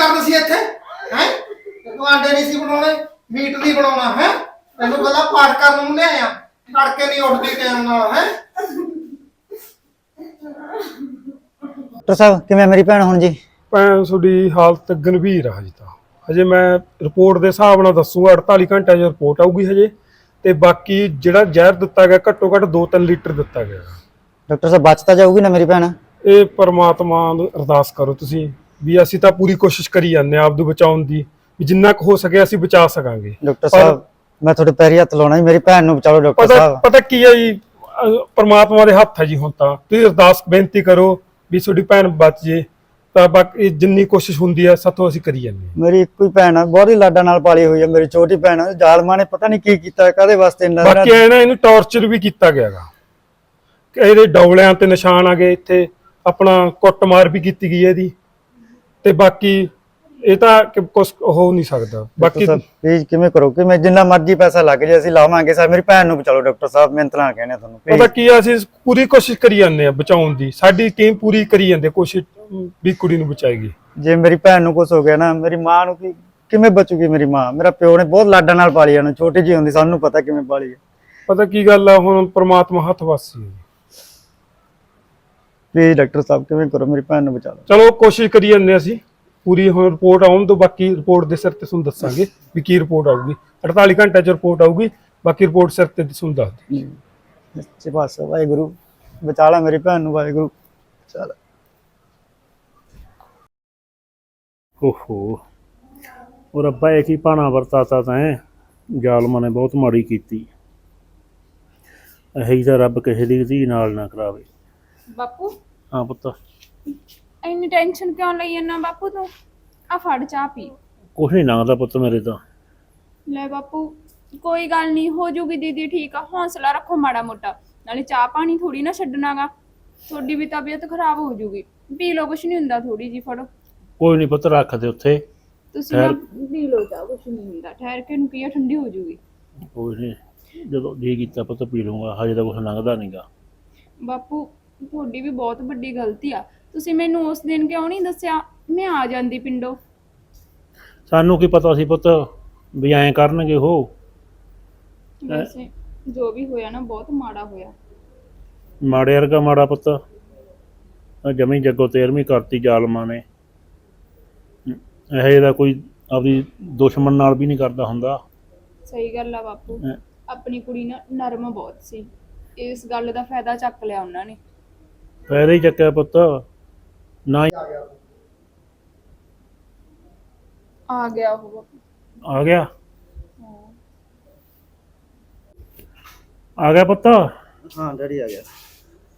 ਕਰਦਾ ਸੀ ਇੱਥੇ? ਹੈ? ਤੂੰ ਆਂਡੇ ਨਹੀਂ ਸੀ ਬਣਾਉਣੇ ਮੀਟ ਨਹੀਂ ਬਣਾਉਣਾ ਹੈ? ਤੈਨੂੰ ਪਹਿਲਾਂ ਪਾਠ ਕਰਨ ਨੂੰ ਲਿਆਇਆ। ਤੜਕੇ ਨਹੀਂ ਉੱਠਦੀ ਟਾਈਮ ਨਾਲ ਹੈ? ਡਾਕਟਰ ਸਾਹਿਬ ਕਿਵੇਂ ਮੇਰੀ ਭੈਣ ਹੁਣ ਜੀ? ਭੈਣ ਤੁਹਾਡੀ ਹਾਲਤ ਗੰਭੀਰ ਆ ਹਜੇ ਤਾਂ। ਹਜੇ ਮੈਂ ਰਿਪੋਰਟ ਦੇ ਹਿਸਾਬ ਨਾਲ ਦੱਸੂਗਾ 48 ਘੰਟਿਆਂ 'ਚ ਰਿਪੋਰਟ ਆਊਗੀ ਹਜੇ। ਤੇ ਬਾਕੀ ਜਿਹੜਾ ਜ਼ਹਿਰ ਦਿੱਤਾ ਗਿਆ ਘੱਟੋ ਘੱਟ 2-3 ਲੀਟਰ ਦਿੱਤਾ ਗਿਆ। ਡਾਕਟਰ ਸਾਹਿਬ ਬਚ ਤਾਂ ਜਾਊਗੀ ਨਾ ਮੇਰੀ ਭੈਣ? ਇਹ ਪਰਮਾਤਮਾ ਨੂੰ ਅਰਦਾਸ ਕਰੋ ਤੁਸੀਂ। ਵੀ ਅਸੀਂ ਤਾਂ ਪੂਰੀ ਕੋਸ਼ਿਸ਼ ਕਰੀ ਜਾਂਦੇ ਹਾਂ ਆਪ ਨੂੰ ਬਚਾਉਣ ਦੀ ਵੀ ਜਿੰਨਾ ਕੁ ਹੋ ਸਕੇ ਅਸੀਂ ਬਚਾ ਸਕਾਂਗੇ। ਡਾਕਟਰ ਪਰ- ਸਾਹਿਬ ਮੈਂ ਤੁਹਾਡੇ ਪੈਰੀ ਹੱਥ ਲਾਉਣਾ ਜੀ ਮੇਰੀ ਭੈਣ ਨੂੰ ਬਚਾਓ ਡਾਕਟਰ ਪਤਾ ਸਾਹਿਬ। ਪਤਾ ਕੀ ਹੈ ਜੀ ਅਹ ਪਰਮਾਤਮਾ ਦੇ ਹੱਥ ਹੈ ਜੀ ਹੁਣ ਤਾਂ। ਤੁਸੀਂ ਅਰਦਾਸ ਬੇਨਤੀ ਕਰੋ ਵੀ ਤੁਹਾਡੀ ਭੈਣ ਬਚ ਜੇ ਤਾਂ ਬਾਕੀ ਜਿੰਨੀ ਕੋਸ਼ਿਸ਼ ਹੁੰਦੀ ਹੈ ਸਾਥੋਂ ਅਸੀਂ ਕਰੀ ਜਾਂਦੇ ਹਾਂ। ਮੇਰੀ ਇੱਕੋ ਹੀ ਭੈਣ ਆ ਬਹੁਤ ਹੀ ਲਾਡਾਂ ਨਾਲ ਪਾਲੀ ਹੋਈ ਹੈ ਮੇਰੀ ਛੋਟੀ ਭੈਣ ਆ, ਜ਼ਾਲਮਾਂ ਨੇ ਪਤਾ ਨਹੀਂ ਕੀ ਕੀਤਾ ਕਾਦੇ ਵਾਸਤੇ ਇੰਨਾ ਬਾਕੀ ਇਹ ਨਾ ਇਹਨੂੰ ਟੌਰਚਰ ਵੀ ਕੀਤਾ ਗਿਆਗਾ। ਇਹਦੇ ਡੌਲਿਆਂ ਤੇ ਨਿਸ਼ਾਨ ਆ ਗਏ ਇੱਥੇ ਆਪਣਾ ਕੁੱਟਮਾਰ ਵੀ ਕੀਤੀ ਗਈ ਹੈ ਇਹਦੀ। ਤੇ ਬਾਕੀ ਇਹ ਤਾਂ ਕਿ ਕੁਛ ਹੋ ਨਹੀਂ ਸਕਦਾ। ਬਾਕੀ ਪਲੀਜ਼ ਕਿਵੇਂ ਕਰੋ ਕਿ ਮੈਂ ਜਿੰਨਾ ਮਰਜ਼ੀ ਪੈਸਾ ਲੱਗ ਜੇ ਅਸੀਂ ਲਾਵਾਂਗੇ ਸਰ ਮੇਰੀ ਭੈਣ ਨੂੰ ਬਚਾਓ ਡਾਕਟਰ ਸਾਹਿਬ ਮਿਹਨਤ ਨਾਲ ਕਹਿੰਦੇ ਤੁਹਾਨੂੰ ਪਤਾ। ਕੀ ਆ ਅਸੀਂ ਪੂਰੀ ਕੋਸ਼ਿਸ਼ ਕਰੀ ਜਾਂਦੇ ਆ ਬਚਾਉਣ ਦੀ। ਸਾਡੀ ਟੀਮ ਪੂਰੀ ਕਰੀ ਜਾਂਦੀ ਕੋਸ਼ਿਸ਼ ਵੀ ਕੁੜੀ ਨੂੰ ਬਚਾਏਗੀ ਜੇ ਮੇਰੀ ਭੈਣ ਨੂੰ ਕੁਝ ਹੋ ਗਿਆ ਨਾ ਮੇਰੀ ਮਾਂ ਨੂੰ ਕੀ ਕਿਵੇਂ ਬਚੂਗੀ ਮੇਰੀ ਮਾਂ? ਮੇਰਾ ਪਿਓ ਨੇ ਬਹੁਤ ਲਾਡਾਂ ਨਾਲ ਪਾਲੀ ਉਹਨੂੰ ਛੋਟੀ ਜੀ ਹੁੰਦੀ ਸਾਨੂੰ ਪਤਾ ਕਿਵੇਂ ਪਾਲੀ ਹੈ ਪਤਾ ਕੀ ਗੱਲ ਆ ਹੁਣ ਪ੍ਰਮਾਤਮਾ ਹੱਥ ਵਾਸੀ ਹੈ ਪਲੀਜ਼ ਡਾਕਟਰ ਸਾਹਿਬ ਕਿਵੇਂ ਕਰੋ? ਮੇਰੀ ਭੈਣ ਨੂੰ ਬਚਾ ਲਓ। ਚਲੋ ਕੋਸ਼ਿਸ਼ ਕਰੀ ਜਾਂਦੇ ਹਾਂ ਅਸੀਂ। ਪੂਰੀ ਹੁਣ ਰਿਪੋਰਟ ਆਉਣ ਤੋਂ ਬਾਕੀ ਰਿਪੋਰਟ ਦੇ ਸਿਰ ਤੇ ਤੁਹਾਨੂੰ ਦੱਸਾਂਗੇ ਵੀ ਕੀ ਰਿਪੋਰਟ ਆਊਗੀ। 48 ਘੰਟੇ ਚ ਰਿਪੋਰਟ ਆਊਗੀ ਬਾਕੀ ਰਿਪੋਰਟ ਸਿਰ ਤੇ ਤੁਹਾਨੂੰ ਦੱਸ ਦਿਆਂਗੇ। ਸੱਚੇ ਪਾਤਸ਼ਾਹ ਵਾਹਿਗੁਰੂ। ਬਚਾ ਲੈ ਮੇਰੀ ਭੈਣ ਨੂੰ ਵਾਹਿਗੁਰੂ। ਚੱਲ ਓਹੋ। ਉਹ ਰੱਬਾ ਇਹ ਕੀ ਪਾਣਾ ਵਰਤਾਤਾ ਤੈਂ ਜ਼ਾਲਮਾਂ ਨੇ ਬਹੁਤ ਮਾੜੀ ਕੀਤੀ। ਇਹੀ ਤਾਂ ਰੱਬ ਕਿਸੇ ਦੀ ਧੀ ਨਾਲ ਨਾ ਕਰਾਵੇ। ਬਾਪੂ? ਹਾਂ ਪੁੱਤ। ਇੰਨੀ ਟੈਨਸ਼ਨ ਕਿਉਂ ਲਈ ਜਾਂਦਾ ਬਾਪੂ ਤੂੰ? ਆ ਫੜ ਚਾਹ ਪੀ। ਕੁਛ ਨਹੀਂ ਲੰਘਦਾ ਪੁੱਤ ਮੇਰੇ ਤਾਂ। ਲੈ ਬਾਪੂ ਕੋਈ ਗੱਲ ਨਹੀਂ ਹੋ ਜੂਗੀ ਦੀਦੀ ਠੀਕ ਆ ਹੌਸਲਾ ਰੱਖੋ ਮਾੜਾ ਮੋਟਾ। ਨਾਲੇ ਚਾਹ ਪਾਣੀ ਥੋੜੀ ਨਾ ਛੱਡਣਾਗਾ। ਤੁਹਾਡੀ ਵੀ ਤਬੀਅਤ ਖਰਾਬ ਹੋ ਜੂਗੀ। ਪੀ ਲਓ ਕੁਛ ਨਹੀਂ ਹੁੰਦਾ ਥੋੜੀ ਜੀ ਫੜੋ। ਕੋਈ ਨਹੀਂ ਪੁੱਤ ਰੱਖ ਦੇ ਉੱਥੇ। ਤੁਸੀਂ ਨਾ। ਪੀ ਲਓ ਚਾਹ ਕੁਛ ਨਹੀਂ ਹੁੰਦਾ। ਠਹਿਰ ਕੇ ਨੂੰ ਪੀਆ ਠੰਡੀ ਹੋ ਜੂਗੀ। ਕੋਈ ਨਹੀਂ ਜਦੋਂ ਜੀ ਕੀਤਾ ਪੁੱਤ ਪੀ ਲੂੰਗਾ ਹਜੇ ਤਾਂ ਕੁਛ ਲੰਘਦਾ ਨਹੀਂਗਾ ਬਾਪੂ ਤੁਹਾਡੀ ਵੀ ਬਹੁਤ ਵੱਡੀ ਗਲਤੀ ਆ। ਤੁਸੀਂ ਮੈਨੂੰ ਉਸ ਦਿਨ ਕਿਉਂ ਨਹੀਂ ਦੱਸਿਆ? ਮੈਂ ਆ ਜਾਂਦੀ ਪਿੰਡੋਂ। ਸਾਨੂੰ ਕੀ ਪਤਾ ਸੀ ਪੁੱਤ ਵੀ ਐਂ ਕਰਨਗੇ ਉਹ? ਵੈਸੇ ਜੋ ਵੀ ਹੋਇਆ ਨਾ ਬਹੁਤ ਮਾੜਾ ਹੋਇਆ। ਮਾੜੇ ਵਰਗਾ ਮਾੜਾ ਪੁੱਤ। ਆਹ ਜਮੀ ਜੱਗੋ ਤੇਰਵੀਂ ਕਰਤੀ ਜ਼ਾਲਮਾਂ ਨੇ। ਇਹ ਦਾ ਕੋਈ ਆਪਦੀ ਦੁਸ਼ਮਣ ਨਾਲ ਵੀ ਨਹੀਂ ਕਰਦਾ ਹੁੰਦਾ। ਸਹੀ ਗੱਲ ਆ ਬਾਪੂ। ਹੈਂ। ਆਪਣੀ ਕੁੜੀ ਨਾ ਨਰਮ ਬਹੁਤ ਸੀ। ਇਸ ਗੱਲ ਦਾ ਫਾਇਦਾ ਚੱਕ ਲਿਆ ਉਹਨਾਂ ਨੇ। ਫਾਇਦਾ ਹੀ ਚੱਕਿਆ ਪੁੱਤ। ਨਾ ਹੀ ਆ ਗਿਆ ਉਹ। ਆ ਗਿਆ? ਆ ਗਿਆ ਪੁੱਤ? ਹਾਂ ਡੈਡੀ ਆ ਗਿਆ।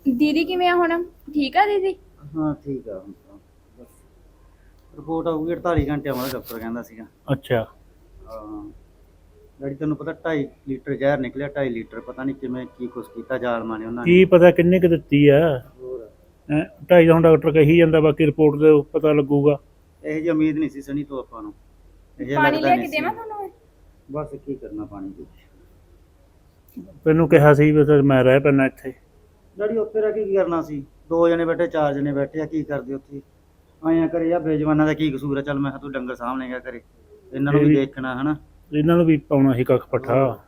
ਦੀਦੀ ਕਿਵੇਂ ਆ ਹੁਣ? ਠੀਕ ਆ ਦੀਦੀ? ਹਾਂ ਠੀਕ ਆ ਹੁਣ ਤਾਂ। ਬਸ। ਰਿਪੋਰਟ ਆਊਗੀ 48 ਘੰਟਿਆਂ ਬਾਅਦ ਡਾਕਟਰ ਕਹਿੰਦਾ ਸੀਗਾ। ਅੱਛਾ। ਹਾਂ। ਡੈਡੀ ਤੈਨੂੰ ਪਤਾ 2.5 ਲੀਟਰ ਜ਼ਹਿਰ ਨਿਕਲਿਆ 2.5 ਲੀਟਰ ਪਤਾ ਨਹੀਂ ਕਿਵੇਂ ਕੀ ਕੁਛ ਕੀਤਾ ਜ਼ਾਲਮਾਂ ਨੇ ਉਹਨਾਂ ਨੇ। ਕੀ ਪਤਾ ਕਿੰਨੇ ਕੁ ਦਿੱਤੀ ਆ। ਢਾਈ ਦਾ ਹੁਣ ਡਾਕਟਰ ਕਹੀ ਜਾਂਦਾ ਬਾਕੀ ਰਿਪੋਰਟ ਦੇ ਪਤਾ ਲੱਗੂਗਾ। ਇਹ ਜੀ ਉਮੀਦ ਨਹੀਂ ਸੀ ਸਣੀ ਤੋਂ ਆਪਾਂ ਨੂੰ। ਇਹ ਪਾਣੀ ਲੱਗਦਾ ਨਹੀਂ ਕੇ ਸੀ। ਦੇਵਾਂ ਤੁਹਾਨੂੰ? ਬਸ ਕੀ ਕਰਨਾ ਪਾਣੀ ਦੀ। ਤੈਨੂੰ ਕਿਹਾ ਸੀ ਵੀ ਫਿਰ ਮੈਂ ਰਹਿ ਪੈਣਾ ਇੱਥੇ। ਡੈਡੀ ਉੱਥੇ ਰਹਿ ਕੇ ਕੀ ਕਰਨਾ ਸੀ? ਦੋ ਜਣੇ ਬੈਠੇ ਚਾਰ ਜਣੇ ਬੈਠੇ ਆ ਕੀ ਕਰਦੇ ਉੱਥੇ? ਆਇਆ ਕਰੇ ਯਾ ਬੇਜਵਾਨਾਂ ਦਾ ਕੀ ਕਸੂਰ ਆ? ਚੱਲ ਮੈਂ ਕਿਹਾ ਤੂੰ ਡੰਗਰ ਸਾਹਮਣੇਗਾ ਕਰੇ ਇਹਨਾਂ ਨੂੰ ਇਹ ਵੀ ਵੀ- ਦੇਖਣਾ ਹਨਾ? ਇਹਨਾਂ ਨੂੰ ਵੀ ਪਾਉਣਾ ਸੀ ਕੱਖ ਪੱਠਾ।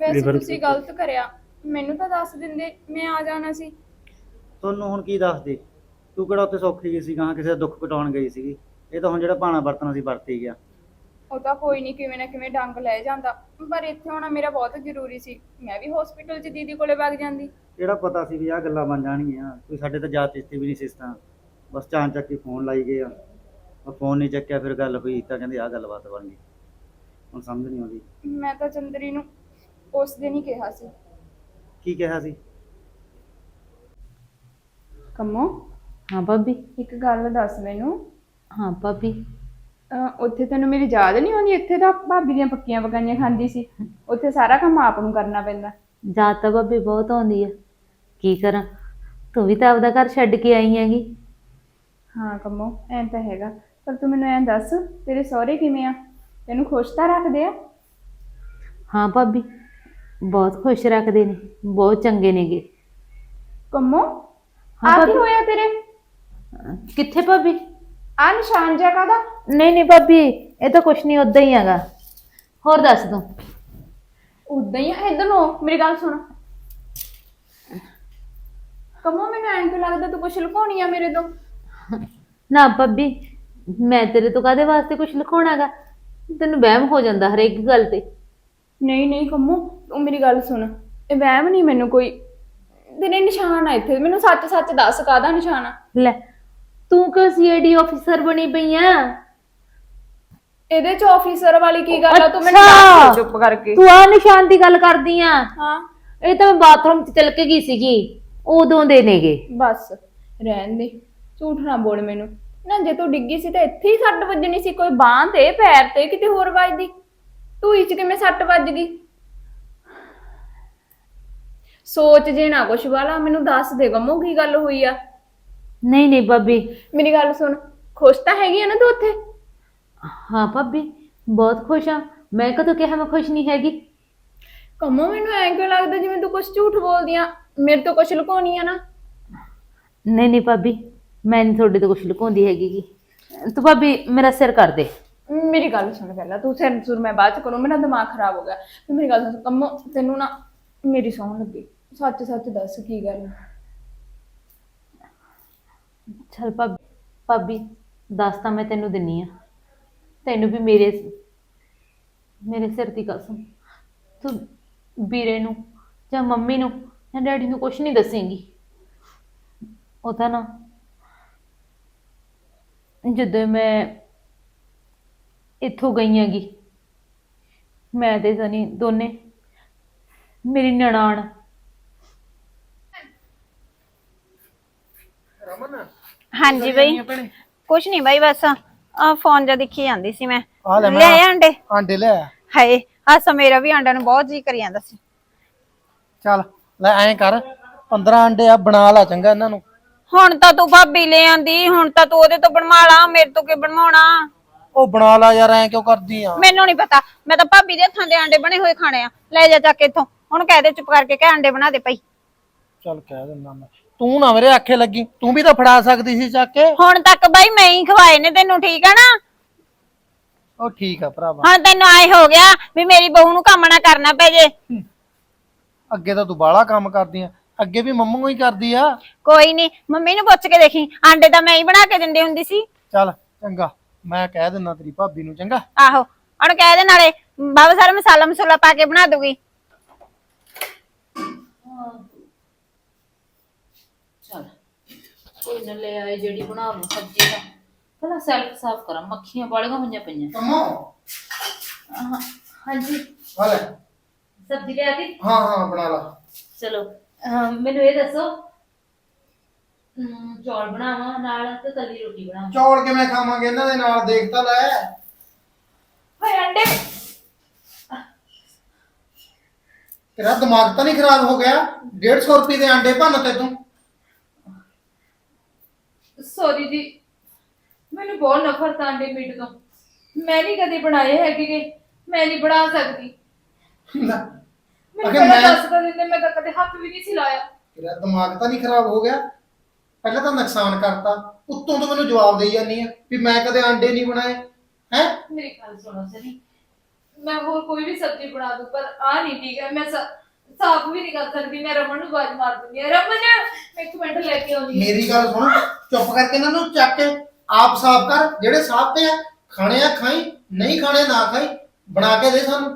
ਵੈਸੇ ਫਿਰ- ਤੁਸੀਂ ਗਲਤ ਕਰਿਆ। ਮੈਨੂੰ ਤਾਂ ਦੱਸ ਦਿੰਦੇ ਮੈਂ ਆ ਜਾਣਾ ਸੀ। ਤੁਹਾਨੂੰ ਹੁਣ ਕੀ ਦੱਸ ਦੇ ਤੂੰ ਕਿਹੜਾ ਉੱਥੇ ਸੌਖੀ ਗਈ ਸੀ ਗਾਂ ਕਿਸੇ ਦਾ ਦੁੱਖ ਕਟਾਉਣ ਗਈ ਸੀਗੀ। ਇਹ ਤਾਂ ਹੁਣ ਜਿਹੜਾ ਪਾਣਾ ਵਰਤਣਾ ਸੀ ਵਰਤ ਹੀ ਗਿਆ। ਉਹ ਤਾਂ ਕੋਈ ਨਹੀਂ ਕਿਵੇਂ ਨਾ ਕਿਵੇਂ ਡੰਗ ਲੈ ਜਾਂਦਾ। ਪਰ ਇੱਥੇ ਆਉਣਾ ਮੇਰਾ ਬਹੁਤ ਜ਼ਰੂਰੀ ਸੀ। ਮੈਂ ਵੀ ਹਸਪੀਟਲ 'ਚ ਦੀਦੀ ਕੋਲੇ ਵਗ ਜਾਂਦੀ। ਕਿਹੜਾ ਪਤਾ ਸੀ ਵੀ ਆਹ ਗੱਲਾਂ ਬਣ ਜਾਣਗੀਆਂ। ਕੋਈ ਸਾਡੇ ਤਾਂ ਜਾਤ ਚਿੱਤੀ ਵੀ ਨਹੀਂ ਸੀ ਇਸ ਤਰ੍ਹਾਂ। ਬਸ ਚਾਂ ਚੱਕ ਕੇ ਫੋਨ ਲਾਈ ਗਏ ਆ। ਉਹ ਫੋਨ ਨਹੀਂ ਚੱਕਿਆ ਫਿਰ ਗੱਲ ਹੋਈ ਤਾਂ ਕਹਿੰਦੇ ਆਹ ਗੱਲਬਾਤ ਬਣ ਗਈ। ਹੁਣ ਸਮਝ ਨਹੀਂ ਆਉਂਦੀ। ਮੈਂ ਤਾਂ ਚੰਦਰੀ ਨੂੰ ਉਸ ਦਿਨ ਹੀ ਕਿਹਾ ਸੀ। ਕੀ ਕਿਹਾ ਸੀ? ਕੰਮੋ? ਹਾਂ ਭਾਬੀ। ਇੱਕ ਗੱਲ ਦੱਸ ਮੈਨੂੰ। ਹਾਂ ਭਾਬੀ। ਅਹ ਉੱਥੇ ਤੈਨੂੰ ਮੇਰੀ ਯਾਦ ਨਹੀਂ ਆਉਂਦੀ? ਇੱਥੇ ਤਾਂ ਭਾਬੀ ਦੀਆਂ ਪੱਕੀਆਂ ਪਕਾਈਆਂ ਖਾਂਦੀ ਸੀ। ਉੱਥੇ ਸਾਰਾ ਕੰਮ ਆਪ ਨੂੰ ਕਰਨਾ ਪੈਂਦਾ। ਯਾਦ ਤਾਂ ਭਾਬੀ ਬਹੁਤ ਆਉਂਦੀ ਆ। ਕੀ ਕਰਾਂ? ਤੂੰ ਵੀ ਤਾਂ ਆਪਦਾ ਘਰ ਛੱਡ ਕੇ ਆਈ ਹੈਗੀ। ਹਾਂ ਕੰਮੋ ਐਂ ਤਾਂ ਹੈਗਾ। ਪਰ ਤੂੰ ਮੈਨੂੰ ਐਂ ਦੱਸ ਤੇਰੇ ਸਹੁਰੇ ਕਿਵੇਂ ਆ? ਤੈਨੂੰ ਖੁਸ਼ ਤਾਂ ਰੱਖਦੇ ਆ? ਹਾਂ ਭਾਬੀ। ਬਹੁਤ ਖੁਸ਼ ਰੱਖਦੇ ਨੇ। ਬਹੁਤ ਚੰਗੇ ਨੇਗੇ। ਕੰਮੋ ਆ ਕੀ। ਹੋਇਆ ਤੇਰੇ? ਕਿੱਥੇ ਭਾਬੀ? ਆ ਨਿਸ਼ਾਨ ਜਿਹਾ ਕਾਦਾ ਨਹੀਂ ਨਹੀਂ ਭਾਬੀ ਇਹ ਤਾਂ ਕੁਛ ਨਹੀਂ ਉਦਾਂ ਹੀ ਹੈਗਾ। ਹੋਰ ਦੱਸ ਤੂੰ। ਉਦਾਂ ਹੀ ਆ ਇਧਰ ਨੂੰ ਮੇਰੀ ਗੱਲ ਸੁਣ। ਕਮੋ ਮੈਨੂੰ ਐਂ ਕਿਉਂ ਲੱਗਦਾ ਤੂੰ ਕੁਛ ਲੁਕਾਉਣੀ ਆ ਮੇਰੇ ਤੋਂ? ਨਾ ਭਾਬੀ ਮੈਂ ਤੇਰੇ ਤੋਂ ਕਾਦੇ ਵਾਸਤੇ ਕੁਝ ਲਿਖਾਉਣਾਗਾ ਤੈਨੂੰ ਵਹਿਮ ਹੋ ਜਾਂਦਾ ਹਰੇਕ ਗੱਲ ਤੇ। ਨਹੀਂ ਨਹੀਂ ਕੰਮੋ ਤੂੰ ਮੇਰੀ ਗੱਲ ਸੁਣ। ਇਹ ਵਹਿਮ ਨਹੀਂ ਮੈਨੂੰ ਕੋਈ। ਤੇਰੇ ਨਿਸ਼ਾਨ ਆ ਇੱਥੇ। ਮੈਨੂੰ ਸੱਚ ਸੱਚ ਦੱਸ ਕਾਦਾ ਨਿਸ਼ਾਨ ਆ? ਲੈ ਤੂੰ ਕਿਉਂ ਸੀਆਈਡੀ ਆਫੀਸਰ ਬਣੀ ਪਈ ਆ ਇਹਦੇ ਚ ਆਫੀਸਰ ਵਾਲੀ ਕੀ ਗੱਲ ਆ? ਤੂੰ ਮੈਨੂੰ ਅੱਛਾ। ਦੱਸ। ਚੁੱਪ ਕਰਕੇ। ਤੂੰ ਆ ਨਿਸ਼ਾਨ ਦੀ ਗੱਲ ਕਰਦੀ ਆ ਹਾਂ। ਇਹ ਤਾਂ ਮੈਂ ਬਾਥਰੂਮ 'ਚ ਤਿਲਕ ਗਈ ਸੀਗੀ। ਉਦੋਂ ਦੇ ਨੇਗੇ। ਬਸ ਰਹਿਣ ਦੇ। ਝੂਠ ਨਾ ਬੋਲ ਮੈਨੂੰ। ਨਾ ਜੇ ਤੂੰ ਡਿੱਗੀ ਸੀ ਤਾਂ ਇੱਥੇ ਹੀ ਸੱਟ ਵੱਜਣੀ ਸੀ। ਕੋਈ ਬਾਂਹ ਤੇ ਪੈਰ ਤੇ ਕਿਤੇ ਹੋਰ ਵੱਜਦੀ। ਤੂੰ ਇੱਚ ਕਿਵੇਂ ਸੱਟ ਵੱਜ ਗਈ? ਸੋਚ ਜੇ ਨਾ ਕੁਛ ਵਾਲਾ ਮੈਨੂੰ ਦੱਸ ਦੇ ਗਮੋ ਕੀ ਗੱਲ ਹੋਈ ਆ। ਨਹੀਂ ਨਹੀਂ ਭਾਬੀ। ਮੇਰੀ ਗੱਲ ਸੁਣ ਖੁਸ਼ ਤਾਂ ਹੈਗੀ ਆ ਨਾ ਤੂੰ ਉੱਥੇ? ਹਾਂ ਭਾਬੀ ਬਹੁਤ ਖੁਸ਼ ਆ। ਮੈਂ ਕਦੋਂ ਕਿਹਾ ਮੈਂ ਖੁਸ਼ ਨਹੀਂ ਹੈਗੀ? ਕੰਮੋ ਮੈਨੂੰ ਐਂ ਕਿਉਂ ਲੱਗਦਾ ਜਿਵੇਂ ਤੂੰ ਕੁਛ ਝੂਠ ਬੋਲਦੀ ਆ? ਮੇਰੇ ਤੋਂ ਕੁਛ ਲੁਕਾਉਣੀ ਆ ਨਾ। ਨਹੀਂ ਨਹੀਂ ਭਾਬੀ ਮੈਂ ਨਹੀਂ ਤੁਹਾਡੇ ਤੋਂ ਕੁਝ ਲੁਕਾਉਂਦੀ ਹੈਗੀ ਗੀ। ਤੂੰ ਭਾਬੀ ਮੇਰਾ ਸਿਰ ਕਰ ਦੇ। ਮੇਰੀ ਗੱਲ ਸੁਣ ਪਹਿਲਾਂ ਤੂੰ ਸਿਰ ਸੁਰ ਮੈਂ ਬਾਅਦ ਚ ਕਰੂੰ ਮੇਰਾ ਦਿਮਾਗ ਖਰਾਬ ਹੋ ਗਿਆ। ਤੂੰ ਮੇਰੀ ਗੱਲ ਸੁਣ ਕੰਮੋ ਤੈਨੂੰ ਨਾ ਮੇਰੀ ਸੌਣ ਲੱਗੀ। ਸੱਚ ਸੱਚ ਦੱਸ ਕੀ ਗੱਲ? ਆ? ਚਲ ਭਾਬੀ ਭਾਬੀ, ਦੱਸ ਤਾਂ ਮੈਂ ਤੈਨੂੰ ਦਿੰਨੀ ਆ। ਤੈਨੂੰ ਵੀ ਮੇਰੇ ਮੇਰੇ ਸਿਰ ਦੀ ਕਸਮ ਤੂੰ ਵੀਰੇ ਨੂੰ ਜਾਂ ਮੰਮੀ ਨੂੰ ਜਾਂ ਡੈਡੀ ਨੂੰ ਕੁਝ ਨਹੀਂ ਦੱਸੇਂਗੀ। ਉਹ ਤਾਂ ਨਾ ਜਦੋਂ ਮੈਂ ਇੱਥੋਂ ਗਈ ਹੈਗੀ, ਮੈਂ ਤੇ ਸਨੀ ਦੋਨੇ, ਮੇਰੀ ਹਾਂਜੀ ਬਈ। ਕੁਛ ਨਹੀਂ ਬਾਈ ਬਸ ਆ ਫੋਨ ਜਾਂ ਦੇਖੀ ਜਾਂਦੀ ਸੀ ਮੈਂ। ਆ ਲੈ ਲੈ ਆਏ ਅੰਡੇ? ਆਂਡੇ ਲੈ ਆ। ਹਾਏ ਆਸਾ ਮੇਰਾ ਵੀ ਅੰਡਿਆਂ ਨੂੰ ਬਹੁਤ ਜੀ ਕਰੀ ਜਾਂਦਾ ਸੀ। ਚੱਲ ਲੈ ਐਂ ਕਰ 15 ਆਂਡੇ ਆ ਬਣਾ ਲਾ ਚੰਗਾ ਇਹਨਾਂ ਨੂੰ। ਹੁਣ ਤਾਂ ਤੂੰ ਭਾਬੀ ਲੈ ਆਂਦੀ ਹੁਣ ਤਾਂ ਤੂੰ ਉਹਦੇ ਤੋਂ ਬਣਵਾ ਲਾ ਮੇਰੇ ਤੋਂ ਕੀ ਬਣਵਾਉਣਾ? ਉਹ ਬਣਾ ਲਾ ਯਾਰ ਐਂ ਕਿਉਂ ਕਰਦੀ ਆ? ਮੈਨੂੰ ਨਹੀਂ ਪਤਾ ਮੈਂ ਤਾਂ ਭਾਬੀ ਦੇ ਹੱਥਾਂ ਦੇ ਅੰਡੇ ਬਣੇ ਹੋਏ ਖਾਣੇ ਆ। ਲੈ ਜਾ ਚੱਕ ਇੱਥੋਂ। ਹੁਣ ਕਹਿ ਦੇ ਚੁੱਪ ਕਰਕੇ ਕਹਿ ਅੰਡੇ ਬਣਾ ਦੇ ਪਈ ਚੱਲ ਕਹਿ ਦਿੰਦਾ ਮੈਂ। ਤੂੰ ਨਾ ਮੇਰੇ ਆਖੇ ਲੱਗੀ ਤੂੰ ਵੀ ਤਾਂ ਫੜਾ ਸਕਦੀ ਸੀ ਚੱਕ ਕੇ। ਹੁਣ ਤੱਕ ਬਾਈ ਮੈਂ ਹੀ ਖਵਾਏ ਨੇ ਤੈਨੂੰ ਠੀਕ ਆ ਨਾ? ਉਹ ਠੀਕ ਆ ਭਰਾਵਾ। ਹੁਣ ਤੈਨੂੰ ਆਏ ਹੋ ਗਿਆ ਵੀ ਮੇਰੀ ਬਹੂ ਨੂੰ ਕੰਮ ਨਾ ਕਰਨਾ ਪੈ ਜੇ। ਅੱਗੇ ਤਾਂ ਤੂੰ ਬਾਹਲਾ ਕੰਮ ਕਰਦੀ ਆ ਅੱਗੇ ਵੀ ਮੰਮੂ ਹੀ ਕਰਦੀ ਆ। ਕੋਈ ਨਹੀਂ ਮੰਮੀ ਨੂੰ ਪੁੱਛ ਕੇ ਦੇਖੀ ਆਂਡੇ ਤਾਂ ਮੈਂ ਹੀ ਬਣਾ ਕੇ ਦਿੰਦੀ ਹੁੰਦੀ ਸੀ। ਚੱਲ ਚੰਗਾ ਮੈਂ ਕਹਿ ਦਿੰਦਾ ਤੇਰੀ ਭਾਬੀ ਨੂੰ ਚੰਗਾ। ਆਹੋ ਹੁਣ ਕਹਿ ਦੇ ਨਾਲੇ ਬਾਬਾ ਸਾਰਾ ਮਸਾਲਾ ਮਸੂਲਾ ਪਾ ਕੇ ਬਣਾ ਦੂਗੀ। ਕੋਈ ਨਾ ਲੈ ਆਏ ਜਿਹੜੀ ਬਣਾ ਲਓ ਸਬਜ਼ੀ ਦਾ। ਪਹਿਲਾਂ ਸੈਲਫ ਸਾਫ਼ ਕਰਾਂ ਮੱਖੀਆਂ ਬਾਲੀਆਂ ਹੋਈਆਂ ਪਈਆਂ। ਕੰਮੋ? ਆਹ, ਹਾਂਜੀ। ਆ ਲੈ। ਸਬਜ਼ੀ ਲਿਆ ਦੀ ਹਾਂ ਹਾਂ ਬਣਾ ਲਾ। ਚਲੋ ਅਹ, ਮੈਨੂੰ ਇਹ ਦੱਸੋ ਅਮ, ਚੌਲ ਬਣਾਵਾਂ ਨਾਲ ਤੇ ਕੱਲੀ ਰੋਟੀ ਬਣਾਵਾਂ? ਚੌਲ ਕਿਵੇਂ ਖਾਵਾਂਗੇ? ਇਹਨਾਂ ਦੇ ਨਾਲ ਦੇਖ ਤਾਂ ਲੈ। ਹਾਏ ਅੰਡੇ ਤੇਰਾ ਦਿਮਾਗ ਤਾਂ ਨਹੀਂ ਖਰਾਬ ਹੋ ਗਿਆ। 150 ਰੁਪਏ ਦੇ ਆਂਡੇ ਭੰਨ ਤੇ ਤੂੰ। ਸੌਰੀ ਜੀ। ਮੈਨੂੰ ਬਹੁਤ ਨਫ਼ਰਤ ਆ ਅੰਡੇ ਮੀਟ ਤੋਂ। ਮੈਂ ਨਹੀਂ ਕਦੇ ਬਣਾਏ ਹੈਗੇ। ਮੈਂ ਨਹੀਂ ਬਣਾ ਸਕਦੀ। ਲੈ, ਮੈਨੂੰ ਅਗਰ ਪਹਿਲਾਂ ਮੈਂ- ਦੱਸ ਤਾਂ ਦਿੰਦੇ ਮੈਂ ਤਾਂ ਕਦੇ ਹੱਥ ਵੀ ਨਹੀਂ ਸੀ ਲਾਇਆ। ਤੇਰਾ ਦਿਮਾਗ ਤਾਂ ਨਹੀਂ ਖਰਾਬ ਹੋ ਗਿਆ। ਪਹਿਲਾਂ ਤਾਂ ਨੁਕਸਾਨ ਕਰਤਾ। ਉੱਤੋਂ ਤੋਂ ਮੈਨੂੰ ਜਵਾਬ ਦੇਈ ਜਾਂਦੀ ਆ ਵੀ ਮੈਂ ਕਦੇ ਆਂਡੇ ਨਹੀਂ ਬਣਾਏ। ਹੈ? ਮੇਰੀ ਗੱਲ ਸੁਣੋ ਸਨੀ। ਮੈਂ ਹੋਰ ਕੋਈ ਵੀ ਸਬਜ਼ੀ ਬਣਾ ਦੂੰ ਪਰ ਆ ਨਹੀਂ ਠੀਕ ਹੈ। ਮੈਂ ਸਾ- ਸਾਫ਼ ਵੀ ਨਹੀਂ ਕਰ ਸਕਦੀ ਮੈਂ ਰਮਨ ਨੂੰ ਆਵਾਜ਼ ਮਾਰ ਦਿੰਦੀ ਹਾਂ। ਰਮਨ ਇੱਕ ਮਿੰਟ ਲੈ ਕੇ ਆਉਂਦੀ ਮੇਰੀ ਗੱਲ ਸੁਣ ਚੁੱਪ ਕਰਕੇ ਇਹਨਾਂ ਨੂੰ ਚੱਕ ਕੇ ਆਪ ਸਾਫ਼ ਕਰ ਜਿਹੜੇ ਸਾਫ਼ ਤੇ ਆ ਖਾਣੇ ਆ ਖਾਈ ਨਹੀਂ ਖਾਣੇ ਨਾ ਖਾਈ ਬਣਾ ਕੇ ਦੇ ਸਾਨੂੰ।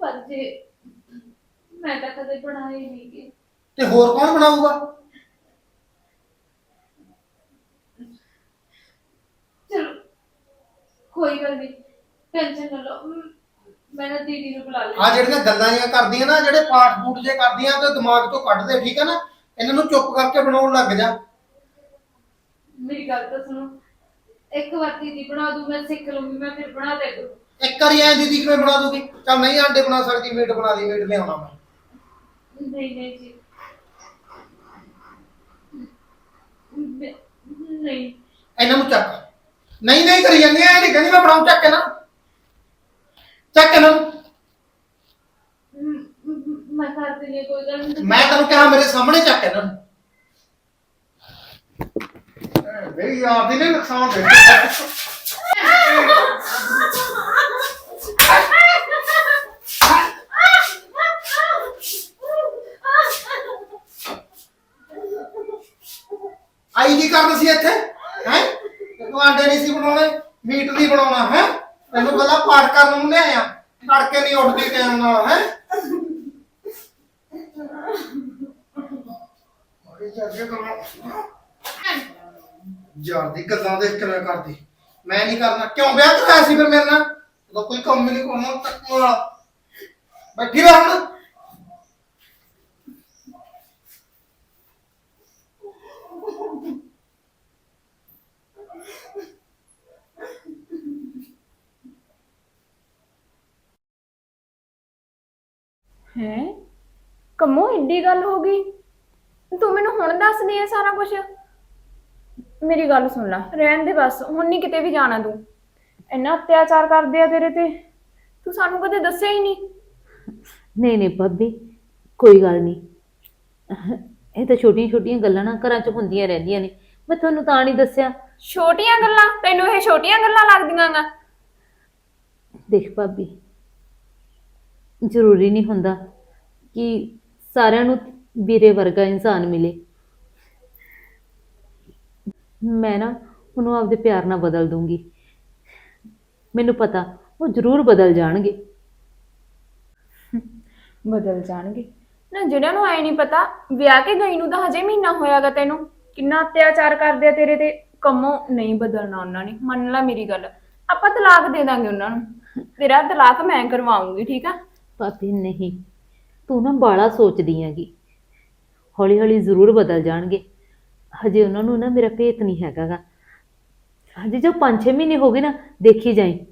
ਪਰ ਜੇ ਮੈਂ ਤਾਂ ਕਦੇ ਬਣਾਏ ਨਹੀਂ ਗੇ। ਤੇ ਹੋਰ ਕੌਣ ਬਣਾਊਗਾ? ਚਲੋ ਕੋਈ ਗੱਲ ਨਹੀਂ ਟੈਨਸ਼ਨ ਨਾ ਲਓ। ਮ- ਮੈਂ ਨਾ ਦੀਦੀ ਨੂੰ ਬੁਲਾ ਲਿਆ ਆ ਜਿਹੜੀਆਂ ਗੱਲਾਂ ਜੀਆਂ ਕਰਦੀਆਂ ਨਾ ਜਿਹੜੇ ਪਾਠ ਫੂਟ ਜੇ ਕਰਦੀਆਂ ਤੇ ਦਿਮਾਗ ਤੋਂ ਕੱਢ ਦੇ ਠੀਕ ਹੈ ਨਾ? ਇਹਨਾਂ ਨੂੰ ਚੁੱਪ ਕਰਕੇ ਬਣਾਉਣ ਲੱਗ ਜਾ। ਮੇਰੀ ਗੱਲ ਤਾਂ ਸੁਣੋ। ਇੱਕ ਵਾਰ ਦੀਦੀ ਬਣਾ ਦੂੰ ਮੈਂ ਸਿੱਖ ਲੂੰਗੀ ਮੈਂ ਫਿਰ ਬਣਾ ਦੇ ਦੂੰ ਇੱਕ ਵਾਰੀ ਐ ਦੀਦੀ ਕਿਵੇਂ ਬਣਾ ਦੂਗੀ ਚੱਲ ਨਹੀਂ ਆਂਡੇ ਬਣਾ ਸਕਦੀ ਮੀਟ ਬਣਾ ਦੀ ਮੀਟ ਲਿਆਉਣਾ ਮੈਂ। ਨਹੀਂ ਨਹੀਂ ਜੀ। ਮੈਂ- ਨਹੀਂ। ਇਹਨਾਂ ਨੂੰ ਚੱਕ। ਨਹੀਂ ਨਹੀਂ ਕਰੀ ਜਾਂਦੀ ਐ ਨਹੀਂ ਕਹਿੰਦੀ ਮੈਂ ਬਣਾਉਂ ਚੱਕ ਕੇ ਨਾ। ਚੱਕ ਇਹਨਾਂ। ਨੂੰ ਮ- ਮ- ਮੈਂ ਕਰ ਦਿੰਦੀ ਹਾਂ, ਕੋਈ ਗੱਲ ਨਹੀਂ। ਮੈਂ ਤੈਨੂੰ ਕਿਹਾ ਮੇਰੇ ਸਾਹਮਣੇ ਚੱਕ ਇਹਨਾਂ। ਨੂੰ ਮੇਰੇ ਯਾਰ ਦੀ ਨੇ ਨੁਕਸਾਨ ਦੇ ਆਈ ਕੀ ਕਰਦਾ ਸੀ ਇੱਥੇ? ਹੈ? ਤੂੰ ਆਂਡੇ ਨਹੀਂ ਸੀ ਬਣਾਉਣੇ ਮੀਟ ਦੀ ਬਣਾਉਣਾ ਹੈ? ਤੈਨੂੰ ਪਹਿਲਾਂ ਪਾਠ ਕਰਨ ਨੂੰ ਲਿਆਇਆ ਤੜਕੇ ਨਹੀਂ ਉੱਠਦੀ ਟਾਈਮ ਨਾਲ, ਹੈ? ਯਾਰ ਦੀ ਗੱਲਾਂ ਦੇਖ ਕਿਵੇਂ ਕਰਦੀ। ਮੈਂ ਨਹੀਂ ਕਰਨਾ। ਕਿਉਂ ਵਿਆਹ ਕਰਾਇਆ ਸੀ ਫਿਰ ਮੇਰੇ ਨਾਲ? ਉਹਦਾ ਕੋਈ ਕੰਮ ਹੀ ਨਹੀਂ ਕਰਨਾ, ਤੱਕ। ਬੈਠੀ ਰਹਿ ਹੁਣ। ਹੈ? ਕੰਮੋ ਏਡੀ ਗੱਲ ਹੋ ਗਈ। ਤੂੰ ਮੈਨੂੰ ਹੁਣ ਦੱਸਦੀ ਹੈ ਸਾਰਾ ਕੁਝ ਮੇਰੀ ਗੱਲ ਸੁਣ ਲੈ ਰਹਿਣ ਦੇ ਬਸ ਹੁਣ ਨਹੀਂ ਕਿਤੇ ਵੀ ਜਾਣਾ ਤੂੰ। ਇੰਨਾ ਅਤਿਆਚਾਰ ਕਰਦੇ ਆ ਤੇਰੇ ਤੇ। ਤੂੰ ਸਾਨੂੰ ਕਦੇ ਦੱਸਿਆ ਹੀ ਨਹੀਂ ਨਹੀਂ ਨਹੀਂ ਭਾਬੀ ਕੋਈ ਗੱਲ ਨਹੀਂ ਇਹ ਤਾਂ ਛੋਟੀਆਂ ਛੋਟੀਆਂ ਗੱਲਾਂ ਨਾ ਘਰਾਂ 'ਚ ਹੁੰਦੀਆਂ ਰਹਿੰਦੀਆਂ ਨੇ। ਮੈਂ ਤੁਹਾਨੂੰ ਤਾਂ ਨਹੀਂ ਦੱਸਿਆ। ਛੋਟੀਆਂ ਗੱਲਾਂ? ਤੈਨੂੰ ਇਹ ਛੋਟੀਆਂ ਗੱਲਾਂ ਲੱਗਦੀਆਂ ਗਾ ਦੇਖ ਭਾਬੀ ਜ਼ਰੂਰੀ ਨਹੀਂ ਹੁੰਦਾ ਕਿ ਸਾਰਿਆਂ ਨੂੰ ਵੀਰੇ ਵਰਗਾ ਇਨਸਾਨ ਮਿਲੇ। ਮੈਂ ਨਾ ਉਹਨੂੰ ਆਪਦੇ ਪਿਆਰ ਨਾਲ ਬਦਲ ਦੂੰਗੀ। ਮੈਨੂੰ ਪਤਾ ਉਹ ਜ਼ਰੂਰ ਬਦਲ ਜਾਣਗੇ। ਬਦਲ ਜਾਣਗੇ। ਨਾ ਜਿਹੜਿਆਂ ਨੂੰ ਐ ਨਹੀਂ ਪਤਾ, ਵਿਆਹ ਕੇ ਗਈ ਨੂੰ ਤਾਂ ਹਜੇ ਮਹੀਨਾ ਹੋਇਆਗਾ ਤੈਨੂੰ। ਕਿੰਨਾ ਅਤਿਆਚਾਰ ਕਰਦੇ ਆ ਤੇਰੇ ਤੇ। ਕੰਮੋਂ ਨਹੀਂ ਬਦਲਣਾ ਉਹਨਾਂ ਨੇ। ਮੰਨ ਲੈ ਮੇਰੀ ਗੱਲ। ਆਪਾਂ ਤਲਾਕ ਦੇ ਦਾਂਗੇ ਉਹਨਾਂ ਨੂੰ। ਤੇਰਾ ਤਲਾਕ ਮੈਂ ਕਰਵਾਉਂਗੀ, ਠੀਕ ਆ? ਭਾਬੀ, ਨਹੀਂ, ਤੂੰ ਨਾ ਬਾਲਾ ਸੋਚਦੀ ਹੈਗੀ। ਹੌਲੀ ਹੌਲੀ ਜ਼ਰੂਰ ਬਦਲ ਜਾਣਗੇ। ਹਜੇ ਉਹਨਾਂ ਨੂੰ ਨਾ ਮੇਰਾ ਭੇਤ ਨਹੀਂ ਹੈਗਾਗਾ। ਹਜੇ ਜੋ 5-6 ਮਹੀਨੇ ਹੋ ਗਏ ਨਾ, ਦੇਖੀ ਜਾਈ।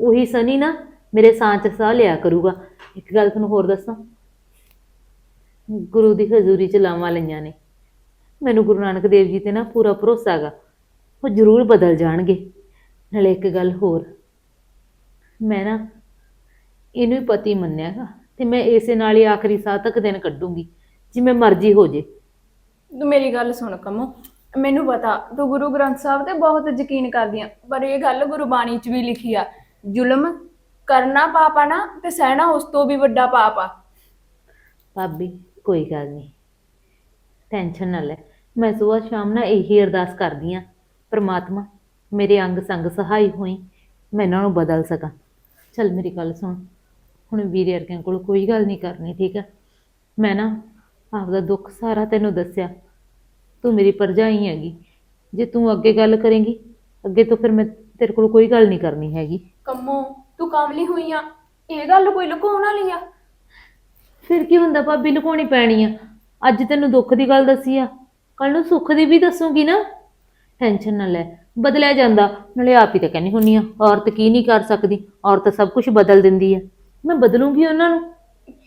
ਉਹੀ ਸਨੀ ਨਾ ਮੇਰੇ ਸਾਹ ਚ ਸਾਹ ਲਿਆ ਕਰੂਗਾ। ਇੱਕ ਗੱਲ ਤੁਹਾਨੂੰ ਹੋਰ ਦੱਸਾਂ। ਗੁਰੂ ਦੀ ਹਜ਼ੂਰੀ ਚ ਲਾਵਾਂ ਲਈਆਂ ਨੇ। ਮੈਨੂੰ ਗੁਰੂ ਨਾਨਕ ਦੇਵ ਜੀ ਤੇ ਨਾ ਪੂਰਾ ਭਰੋਸਾ ਹੈਗਾ। ਉਹ ਜ਼ਰੂਰ ਬਦਲ ਜਾਣਗੇ। ਨਾਲੇ ਇੱਕ ਗੱਲ ਹੋਰ। ਮੈਂ ਨਾ ਇਹਨੂੰ ਹੀ ਪਤੀ ਮੰਨਿਆਗਾ ਤੇ ਮੈਂ ਇਸੇ ਨਾਲ ਹੀ ਆਖਰੀ ਸਾਹ ਤੱਕ ਦਿਨ ਕੱਢੂੰਗੀ ਜਿਵੇਂ ਮਰਜ਼ੀ ਹੋ ਜੇ। ਤੂੰ ਮੇਰੀ ਗੱਲ ਸੁਣ ਕਮੋ ਮੈਨੂੰ ਪਤਾ ਤੂੰ ਗੁਰੂ ਗ੍ਰੰਥ ਸਾਹਿਬ ਤੇ ਬਹੁਤ ਯਕੀਨ ਕਰਦੀ ਆ ਪਰ ਇਹ ਗੱਲ ਗੁਰਬਾਣੀ 'ਚ ਵੀ ਲਿਖੀ ਆ ਜ਼ੁਲਮ ਕਰਨਾ ਪਾਪ ਆ ਨਾ ਤੇ ਸਹਿਣਾ ਉਸ ਤੋਂ ਵੀ ਵੱਡਾ ਪਾਪ ਆ। ਭਾਬੀ ਕੋਈ ਗੱਲ ਨਹੀਂ ਟੈਨਸ਼ਨ ਨਾ ਲੈ ਮੈਂ ਸਵੇਰ ਸ਼ਾਮ ਨਾਲ ਇਹੀ ਅਰਦਾਸ ਕਰਦੀ ਆ ਪ੍ਰਮਾਤਮਾ ਮੇਰੇ ਅੰਗ ਸੰਗ ਸਹਾਈ ਹੋਈ ਮੈਂ ਇਹਨਾਂ ਨੂੰ ਬਦਲ ਸਕਾਂ। ਚੱਲ ਮੇਰੀ ਗੱਲ ਸੁਣ ਹੁਣ ਵੀਰੇ ਵਰਗਿਆਂ ਕੋਲ ਕੋਈ ਗੱਲ ਨਹੀਂ ਕਰਨੀ ਠੀਕ ਆ ਮੈਂ ਨਾ ਆਪਦਾ ਦੁੱਖ ਸਾਰਾ ਤੈਨੂੰ ਦੱਸਿਆ। ਤੂੰ ਮੇਰੀ ਪਰਜਾਈ ਹੈਗੀ। ਜੇ ਤੂੰ ਅੱਗੇ ਗੱਲ ਕਰੇਂਗੀ ਅੱਗੇ ਤੋਂ ਫਿਰ ਮੈਂ ਤੇਰੇ ਕੋਲ ਕੋਈ ਗੱਲ ਨਹੀਂ ਕਰਨੀ ਹੈਗੀ। ਕੰਮੋ ਤੂੰ ਕਾਮਲੀ ਹੋਈ ਆ। ਇਹ ਗੱਲ ਕੋਈ ਲੁਕਾਉਣ ਵਾਲੀ ਆ? ਫਿਰ ਕੀ ਹੁੰਦਾ ਭਾਬੀ ਲੁਕਾਉਣੀ ਪੈਣੀ ਆ। ਅੱਜ ਤੈਨੂੰ ਦੁੱਖ ਦੀ ਗੱਲ ਦੱਸੀ ਆ। ਕੱਲ ਨੂੰ ਸੁੱਖ ਦੀ ਵੀ ਦੱਸੂਗੀ ਨਾ। ਟੈਨਸ਼ਨ ਨਾ ਲੈ ਬਦਲਿਆ ਜਾਂਦਾ। ਨਾਲੇ ਆਪ ਹੀ ਤਾਂ ਕਹਿੰਦੀ ਹੁੰਨੀ ਆ ਔਰਤ ਕੀ ਨਹੀਂ ਕਰ ਸਕਦੀ? ਔਰਤ ਸਭ ਕੁਝ ਬਦਲ ਦਿੰਦੀ ਆ। ਮੈਂ ਬਦਲੂੰਗੀ ਉਹਨਾਂ ਨੂੰ।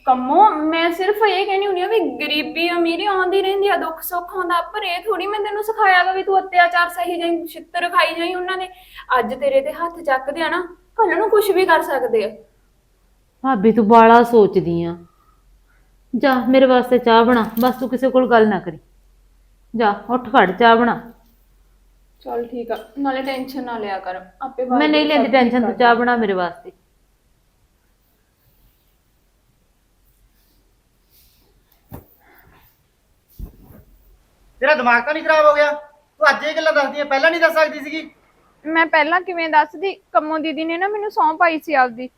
ਕੰਮੋ ਮੈਂ ਸਿਰਫ ਇਹ ਕਹਿੰਦੀ ਹੁੰਦੀ ਆ ਵੀ ਗਰੀਬੀ ਅਮੀਰੀ ਆਉਂਦੀ ਰਹਿੰਦੀ ਆ ਦੁੱਖ ਸੁੱਖ ਆਉਂਦਾ ਪਰ ਇਹ ਥੋੜੀ ਮੈਂ ਤੈਨੂੰ ਸਿਖਾਇਆਗਾ ਵੀ ਤੂੰ ਅਤਿਆਚਾਰ ਸਹੀ ਜਾਈ ਛਿੱਤਰ ਖਾਈ ਜਾਈ ਉਹਨਾਂ ਦੇ। ਅੱਜ ਤੇਰੇ ਤੇ ਹੱਥ ਚੱਕਦੇ ਆ ਨਾ ਕੱਲ ਨੂੰ ਕੁਝ ਵੀ ਕਰ ਸਕਦੇ ਆ। ਭਾਬੀ ਤੂੰ ਬਾਲਾ ਸੋਚਦੀ ਆ। ਜਾ ਮੇਰੇ ਵਾਸਤੇ ਚਾਹ ਬਣਾ ਬਸ ਤੂੰ ਕਿਸੇ ਕੋਲ ਗੱਲ ਨਾ ਕਰੀ। ਜਾ ਉੱਠ ਖੜ ਚਾਹ ਬਣਾ। ਚਲ ਠੀਕ ਆ ਨਾਲੇ ਟੈਨਸ਼ਨ ਨਾ ਲਿਆ ਕਰ ਆਪੇ ਮੈਂ ਨਹੀਂ ਲੈਂਦੀ ਟੈਨਸ਼ਨ ਤੂੰ ਚਾਹ ਬਣਾ ਮੇਰੇ ਵਾਸਤੇ। ਤੇਰਾ ਦਿਮਾਗ ਤਾਂ ਨਹੀਂ ਖਰਾਬ ਹੋ ਗਿਆ? ਤੂੰ ਅੱਜ ਇਹ ਗੱਲਾਂ ਦੱਸਦੀ ਹੈ ਪਹਿਲਾਂ ਨਹੀਂ ਦੱਸ ਸਕਦੀ ਸੀਗੀ? ਮੈਂ ਪਹਿਲਾਂ ਕਿਵੇਂ ਦੱਸਦੀ? ਕੰਮੋ ਦੀਦੀ ਨੇ ਨਾ ਮੈਨੂੰ ਸੌਂ ਪਾਈ ਸੀ ਆਪਦੀ।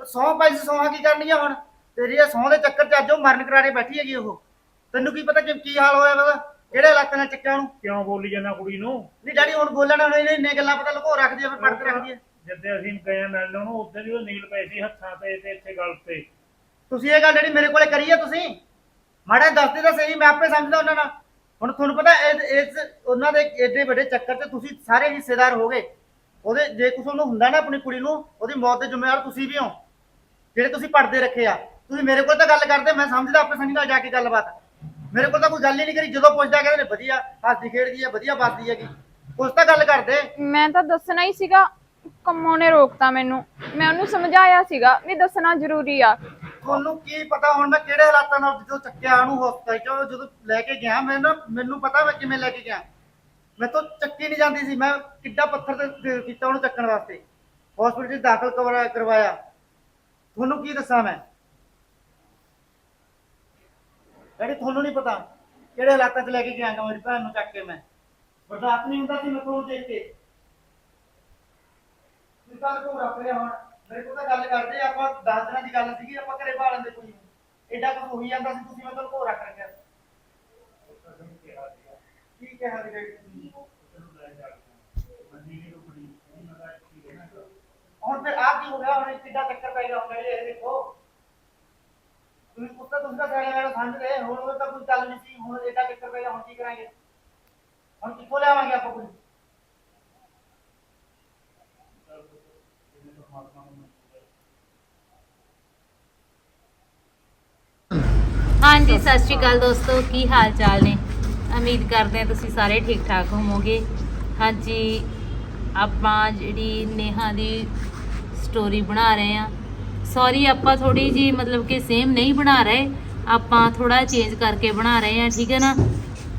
ਸੌ ਪੈਸੇ ਸੌਹਾਂ ਕੀ ਕਰਨੀ ਆ ਹੁਣ? ਤੇਰੀ ਇਹ ਸੌਂ ਦੇ ਚੱਕਰ 'ਚ ਅੱਜ ਉਹ ਮਰਨ ਕਰਾਰੇ ਬੈਠੀ ਹੈਗੀ ਉਹ। ਤੈਨੂੰ ਕੀ ਪਤਾ ਕਿ ਕੀ ਹਾਲ ਹੋਇਆ ਵਾ? ਕਿਹੜੇ ਇਲਾਕੇ ਨਾਲ ਚੱਕਿਆ ਉਹਨੂੰ? ਕਿਉਂ ਬੋਲੀ ਜਾਂਦਾ ਕੁੜੀ ਨੂੰ? ਨਹੀਂ ਡੈਡੀ ਹੁਣ ਬੋਲਣਾ ਹੁਣ ਇਹਨੇ ਇੰਨੇ ਗੱਲਾਂ ਪਤਾ ਲੁਕੋ ਰੱਖਦੀ ਆ ਫਿਰ ਪੜਤ ਰੱਖਦੀ ਆ ਜਿੱਦੇ ਅਸੀਂ ਗਏ ਮਿਲਣ ਉਹਨੂੰ ਉਦੋਂ ਹੀ ਉਹ ਨੀਲ ਪਏ ਸੀ ਹੱਥਾਂ ਤੇ ਤੇ ਇੱਥੇ ਗਲ ਤੇ। ਤੁਸੀਂ ਇਹ ਗੱਲ ਜਿਹੜੀ ਮੇਰੇ ਕੋਲੇ ਕਰੀ ਆ ਤੁਸੀਂ? ਮਾੜਾ ਦੱਸਦੇ ਤਾਂ ਸਹੀ ਮੈਂ ਆਪੇ ਸਮਝਦਾ ਉਹਨਾਂ ਨਾਲ। ਹੁਣ ਤੁਹਾਨੂੰ ਪਤਾ ਇਹ- ਇਸ ਉਹਨਾਂ ਦੇ ਏਡੇ ਵੱਡੇ ਚੱਕਰ 'ਚ ਤੁਸੀਂ ਸਾਰੇ ਹਿੱਸੇਦਾਰ ਹੋ ਉਹਦੇ, ਜੇ ਕੁਛ ਉਹਨੂੰ ਹੁੰਦਾ ਨਾ ਆਪਣੀ ਕੁੜੀ ਨੂੰ, ਉਹਦੀ ਮੌਤ ਦੇ ਜ਼ਿੰਮੇਵਾਰ ਤੁਸੀਂ ਵੀ ਹੋ। ਜਿਹੜੇ ਤੁਸੀਂ ਪੜਦੇ ਰੱਖੇ ਆ। ਤੁਸੀਂ ਮੇਰੇ ਕੋਲ ਤਾਂ ਗੱਲ ਕਰਦੇ, ਮੈਂ ਸਮਝਦਾ ਆਪਣੇ ਸੰਨੀ ਨਾਲ ਜਾ ਕੇ ਗੱਲਬਾਤ। ਮੇਰੇ ਕੋਲ ਤਾਂ ਕੋਈ ਗੱਲ ਹੀ ਨਹੀਂ ਕਰੀ, ਜਦੋਂ ਪੁੱਛਦਾ ਕਹਿੰਦੇ ਨੇ, ਵਧੀਆ, ਹੱਸਦੀ ਖੇਡਦੀ ਆ, ਵਧੀਆ ਬਾਤਦੀ ਹੈਗੀ। ਕੁਛ ਤਾਂ ਗੱਲ ਕਰਦੇ। ਮੈਂ ਤਾਂ ਦੱਸਣਾ ਹੀ ਸੀਗਾ, ਕੰਮੋ ਨੇ ਰੋਕਤਾ ਮੈਨੂੰ। ਮੈਂ ਉਹਨੂੰ ਸਮਝਾਇਆ ਸੀਗਾ ਵੀ ਦੱਸਣਾ ਜ਼ਰੂਰੀ ਆ। ਤੁਹਾਨੂੰ ਕੀ ਪਤਾ ਹੁਣ ਮੈਂ ਕਿਹੜੇ ਹਾਲਾਤਾਂ ਨਾਲ ਜਦੋਂ ਚੱਕਿਆ ਉਹਨੂੰ ਹਸਪਤਾਲ ਚੋਂ, ਜਦੋਂ ਲੈ ਕੇ ਗਿਆ, ਮੈਂ ਨਾ, ਮੈਨੂੰ ਪਤਾ ਮੈਂ ਕਿਵੇਂ ਲੈ ਕੇ ਗਿਆ। ਮੈਂ ਤਾਂ ਚੱਕੀ ਨਹੀਂ ਜਾਂਦੀ ਸੀ, ਮੈਂ ਕਿੱਡਾ ਪੱਥਰ ਤੇ ਤੇ ਕੀਤਾ ਉਹਨੂੰ ਚੱਕਣ ਵਾਸਤੇ। ਹਸਪੀਟਲ 'ਚ ਦਾਖਲ ਕਰਵਾ- ਕਰਵਾਇਆ। ਤੁਹਾਨੂੰ ਕੀ ਦੱਸਾਂ ਮੈਂ? ਡੈਡੀ, ਤੁਹਾਨੂੰ ਨਹੀਂ ਪਤਾ ਕਿਹੜੇ ਹਾਲਾਤਾਂ 'ਚ ਲੈ ਕੇ ਗਿਆ ਮੇਰੀ ਭੈਣ ਨੂੰ ਚੱਕ ਕੇ ਮੈਂ। ਬਰਦਾਸ਼ਤ ਨਹੀਂ ਹੁੰਦਾ ਸੀ ਮੈਂ ਤੁਹਾਨੂੰ ਦੇਖ ਕੇ। ਤੁਸੀਂ ਕੱਲ ਕੋ ਰੱਖ ਲਿਆ ਹੁਣ। ਮੇਰੇ ਕੋਲ ਤਾਂ ਗੱਲ ਕਰਦੇ ਆਪਾਂ 10 ਦਿਨਾਂ ਦੀ ਗੱਲ ਸੀਗੀ, ਆਪਾਂ ਘਰੇ ਭਾਲਣ ਦੇ ਕੋਈ। ਐਡਾ ਕੁਝ ਹੋਈ ਜਾਂਦਾ ਸੀ, ਤੁਸੀਂ ਮੈਂ ਤੁਹਾਨੂੰ ਰੱਖ ਰੱਖਿਆ। ਕੀ ਕਿਹਾ ਸੀ ਡੈਡੀ ਹੁਣ ਫਿਰ ਆਪ ਕੀ ਹੋ ਗਿਆ? ਹੁਣ ਕਿੱਡਾ ਚੱਕਰ ਪੈ ਗਿਆ ਹੁਣ ਇਹ ਦੇਖੋ। ਤੁਸੀਂ ਪੁੱਤਰ ਤੁਸੀਂ ਤਾਂ ਸਿਆਣੇ ਵਾਲਾ ਸਮਝਦੇ ਹੁਣ ਉਹ ਤਾਂ ਕੋਈ ਗੱਲ ਨਹੀਂ ਸੀ, ਹੁਣ ਐਡਾ ਚੱਕਰ ਪੈ ਗਿਆ, ਹੁਣ ਕੀ ਕਰਾਂਗੇ? ਹੁਣ ਕਿੱਥੋਂ ਲਿਆਵਾਂਗੇ ਆਪਾਂ ਕੁਝ? ਹਾਂਜੀ, ਸਤਿ ਸ਼੍ਰੀ ਅਕਾਲ ਦੋਸਤੋ, ਕੀ ਹਾਲ ਚਾਲ ਨੇ? ਉਮੀਦ ਕਰਦੇ ਹਾਂ ਤੁਸੀਂ ਸਾਰੇ ਠੀਕ ਠਾਕ ਹੋਵੋਗੇ। ਹਾਂਜੀ, ਆਪਾਂ ਜਿਹੜੀ ਨੇਹਾ ਦੀ ਸਟੋਰੀ ਬਣਾ ਰਹੇ ਆ ਸੌਰੀ ਆਪਾਂ ਥੋੜੀ ਜੀ ਮਤਲਬ ਕਿ ਸੇਮ ਨਹੀਂ ਬਣਾ ਰਹੇ। ਆਪਾਂ ਥੋੜਾ ਚੇਂਜ ਕਰਕੇ ਬਣਾ ਰਹੇ ਆ ਠੀਕ ਹੈ ਨਾ?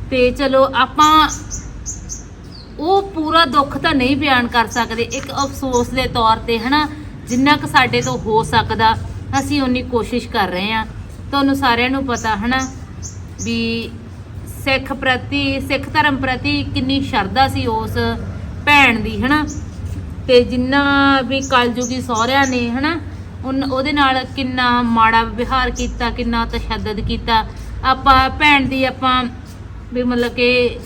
ਤੇ ਚਲੋ, ਆਪਾਂ ਉਹ ਪੂਰਾ ਦੁੱਖ ਤਾਂ ਨਹੀਂ ਬਿਆਨ ਕਰ ਸਕਦੇ। ਇੱਕ ਅਫਸੋਸ ਦੇ ਤੌਰ ਤੇ, ਹਨਾ? ਜਿੰਨਾ ਕੁ ਸਾਡੇ ਤੋਂ ਹੋ ਸਕਦਾ, ਅਸੀਂ ਉਨੀ ਕੋਸ਼ਿਸ਼ ਕਰ ਰਹੇ ਆ ਤੁਹਾਨੂੰ ਸਾਰਿਆਂ ਨੂੰ ਪਤਾ, ਹਨਾ, ਵੀ ਸਿੱਖ ਪ੍ਰਤੀ, ਸਿੱਖ ਧਰਮ ਪ੍ਰਤੀ ਕਿੰਨੀ ਸ਼ਰਧਾ ਸੀ ਉਸ ਭੈਣ ਦੀ, ਹਨਾ। ਤੇ ਜਿੰਨਾ ਵੀ ਕਲਯੁਗੀ ਸਹੁਰਿਆਂ ਨੇ, ਹਨਾ, ਉਨ- ਉਹਦੇ ਨਾਲ ਕਿੰਨਾ ਮਾੜਾ ਵਿਹਾਰ ਕੀਤਾ, ਕਿੰਨਾ ਤਸ਼ੱਦਦ ਕੀਤਾ। ਆਪਾਂ ਭੈਣ ਦੀ ਆਪਾਂ ਵੀ ਮਤਲਬ ਕਿ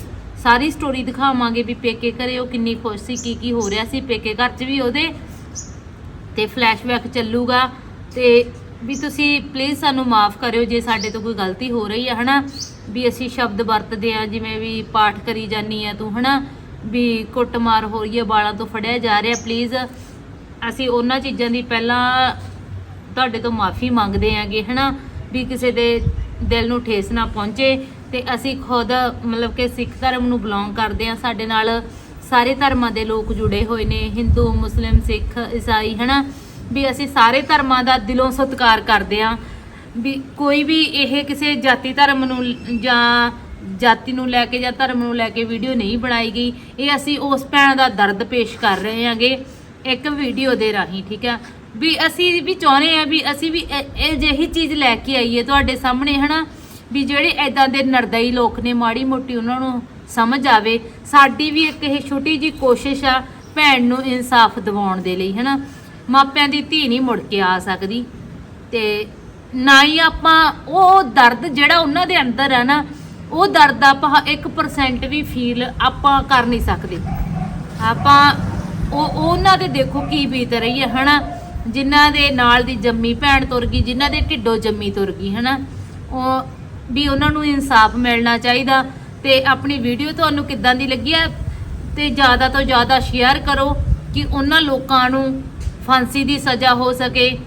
ਸਾਰੀ ਸਟੋਰੀ ਦਿਖਾਵਾਂਗੇ ਵੀ ਪੇਕੇ ਘਰੇ ਉਹ ਕਿੰਨੀ ਖੁਸ਼ ਸੀ, ਕੀ ਕੀ ਹੋ ਰਿਹਾ ਸੀ। ਪੇਕੇ ਘਰ 'ਚ ਵੀ ਉਹਦੇ ਤੇ ਫਲੈਸ਼ਬੈਕ ਚੱਲੂਗਾ ਤੇ ਵੀ ਤੁਸੀਂ ਪਲੀਜ਼ ਸਾਨੂੰ ਮਾਫ ਕਰਿਓ ਜੇ ਸਾਡੇ ਤੋਂ ਕੋਈ ਗਲਤੀ ਹੋ ਰਹੀ ਹੈ ਹਨਾ? ਵੀ ਅਸੀਂ ਸ਼ਬਦ ਵਰਤਦੇ ਆ, ਜਿਵੇਂ ਵੀ ਪਾਠ ਕਰੀ ਜਾਨੀ ਆ ਤੂੰ, ਹਨਾ? ਵੀ ਕੁੱਟਮਾਰ ਹੋ ਰਹੀ ਹੈ ਬਾਲਾਂ ਤੋਂ ਫੜਿਆ ਜਾ ਰਿਹਾ ਪਲੀਜ਼ ਅਸੀਂ ਉਹਨਾਂ ਚੀਜ਼ਾਂ ਦੀ ਪਹਿਲਾਂ ਤੁਹਾਡੇ ਤੋਂ ਮਾਫੀ ਮੰਗਦੇ ਆਂਗੇ, ਹਨਾ? ਵੀ ਕਿਸੇ ਦੇ ਦਿਲ ਨੂੰ ਠੇਸ ਨਾ ਪਹੁੰਚੇ ਤੇ ਅਸੀਂ ਖੁਦ, ਮਤਲਬ ਕਿ ਸਿੱਖ ਧਰਮ ਨੂੰ ਬਿਲੋਂਗ ਕਰਦੇ ਆ। ਸਾਡੇ ਨਾਲ ਸਾਰੇ ਧਰਮਾਂ ਦੇ ਲੋਕ ਜੁੜੇ ਹੋਏ ਨੇ, ਹਿੰਦੂ, ਮੁਸਲਿਮ, ਸਿੱਖ ਈਸਾਈ ਹਨਾ? ਵੀ ਅਸੀਂ ਸਾਰੇ ਧਰਮਾਂ ਦਾ ਦਿਲੋਂ ਸਤਿਕਾਰ ਕਰਦੇ ਆ ਵੀ ਕੋਈ ਵੀ ਇਹ ਕਿਸੇ ਜਾਤੀ ਧਰਮ ਨੂੰ ਜਾਂ ਜਾਤੀ ਨੂੰ ਲੈ ਕੇ ਜਾਂ ਧਰਮ ਨੂੰ ਲੈ ਕੇ ਵੀਡੀਓ ਨਹੀਂ ਬਣਾਈ ਗਈ, ਇਹ ਅਸੀਂ ਉਸ ਭੈਣ ਦਾ ਦਰਦ ਪੇਸ਼ ਕਰ ਰਹੇ ਹਾਂਗੇ ਇੱਕ ਵੀਡੀਓ ਦੇ ਰਾਹੀਂ, ਠੀਕ ਆ ਵੀ ਅਸੀਂ ਵੀ ਚਾਹੁੰਦੇ ਆ ਵੀ ਅਸੀਂ ਵੀ ਇਹ ਇਹ ਜਿਹੀ ਚੀਜ਼ ਲੈ ਕੇ ਆਈਏ ਤੁਹਾਡੇ ਸਾਹਮਣੇ, ਹਨਾ? ਵੀ ਜਿਹੜੇ ਐਦਾਂ ਦੇ ਨਰਦਈ ਲੋਕ ਨੇ, ਮਾੜੀ ਮੋਟੀ ਉਹਨਾਂ ਨੂੰ ਸਮਝ ਆਵੇ, ਸਾਡੀ ਵੀ ਇੱਕ ਇਹ ਛੋਟੀ ਜੀ ਕੋਸ਼ਿਸ਼ ਆ ਭੈਣ ਨੂੰ ਇਨਸਾਫ ਦਿਵਾਉਣ ਦੇ ਲਈ, ਹਨਾ? ਮਾਪਿਆਂ ਦੀ ਧੀ ਨਹੀਂ ਮੁੜ ਕੇ ਆ ਸਕਦੀ। ਤੇ ਨਾ ਹੀ ਆਪਾਂ ਉਹ ਦਰਦ ਜਿਹੜਾ ਉਹਨਾਂ ਦੇ ਅੰਦਰ ਹੈ ਨਾ, ਉਹ ਦਰਦ ਆਪਾਂ 1% ਵੀ ਫੀਲ ਆਪਾਂ ਕਰ ਨਹੀਂ ਸਕਦੇ। ਆਪਾਂ ਉਹ ਉਹਨਾਂ ਦੇ ਦੇਖੋ ਕੀ ਬੀਤ ਰਹੀ ਹੈ, ਹਨਾ? ਜਿਨ੍ਹਾਂ ਦੇ ਨਾਲ ਦੀ ਜੰਮੀ ਭੈਣ ਤੁਰ ਗਈ, ਜਿਨ੍ਹਾਂ ਦੇ ਢਿੱਡੋਂ ਜੰਮੀ ਤੁਰ ਗਈ, ਹਨਾ? ਉਹ ਵੀ ਉਹਨਾਂ ਨੂੰ ਇਨਸਾਫ ਮਿਲਣਾ ਚਾਹੀਦਾ। ਤੇ ਆਪਣੀ ਵੀਡੀਓ ਤੁਹਾਨੂੰ ਕਿੱਦਾਂ ਦੀ ਲੱਗੀ ਹੈ? ਤੇ ਜ਼ਿਆਦਾ ਤੋਂ ਜ਼ਿਆਦਾ ਸ਼ੇਅਰ ਕਰੋ ਕਿ ਉਹਨਾਂ ਲੋਕਾਂ ਨੂੰ ਫਾਂਸੀ ਦੀ ਸਜ਼ਾ ਹੋ ਸਕੇ।